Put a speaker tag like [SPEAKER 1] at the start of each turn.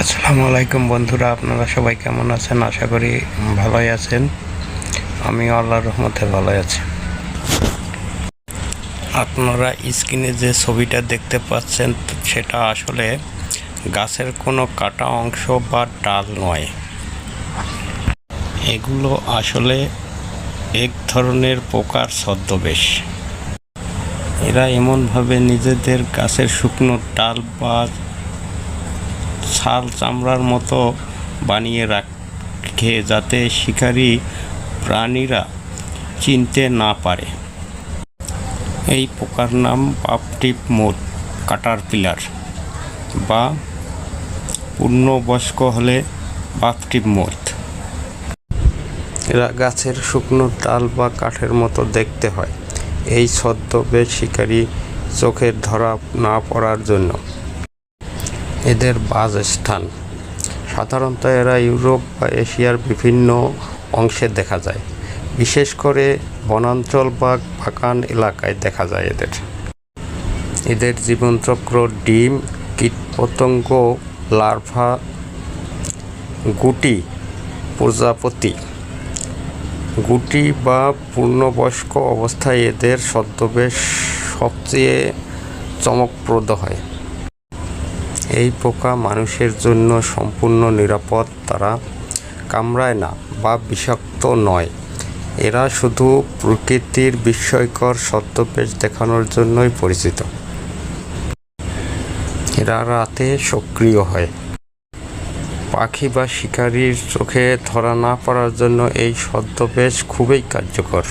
[SPEAKER 1] আসসালামু আলাইকুম বন্ধুরা, আপনারা সবাই কেমন আছেন? আশা করি ভালোই আছেন। আমি আল্লাহর রহমতে ভালোই আছি। আপনারা স্ক্রিনে যে ছবিটা দেখতে পাচ্ছেন, সেটা আসলে গাছের কোনো কাটা অংশ বা ডাল নয়। এগুলো আসলে এক ধরনের পোকার ছদ্মবেশ। এরা এমনভাবে নিজেদের গাছের শুকনো ডাল বা ছাল চামড়ার মতো বানিয়ে রাখে যাতে শিকারী প্রাণীরা চিনতে না পারে। এই পোকার নাম পাপটিপ মোট কাটার পিলার বা পূর্ণবয়স্ক হলে বাপটিপ মোট এরা গাছের শুকনো ডাল বা কাঠের মতো দেখতে হয়। এই ছদ্মবেশ শিকারী চোখের ধরা না পড়ার জন্য। এদের বাসস্থান। সাধারণত এরা ইউরোপ বা এশিয়ার বিভিন্ন অংশে দেখা যায়। বিশেষ করে বনাঞ্চল বা বাগান এলাকায় দেখা যায় এদের। এদের জীবনচক্র ডিম, কীটপতঙ্গ, লার্ভা, গুটি, প্রজাপতি। গুটি বা পূর্ণবয়স্ক অবস্থায় এদের ছদ্মবেশ সবচেয়ে চমকপ্রদ হয়। এই পোকা মানুষের জন্য সম্পূর্ণ নিরাপদ, তারা কামড়ায় না বা বিষাক্ত নয়। এরা শুধু প্রকৃতির বিস্ময়কর ছদ্মবেশ দেখানোর জন্যই পরিচিত। এরা রাতে সক্রিয় হয়। পাখি বা শিকারীর চোখে ধরা না পড়ার জন্য এই ছদ্মবেশ খুবই কার্যকর।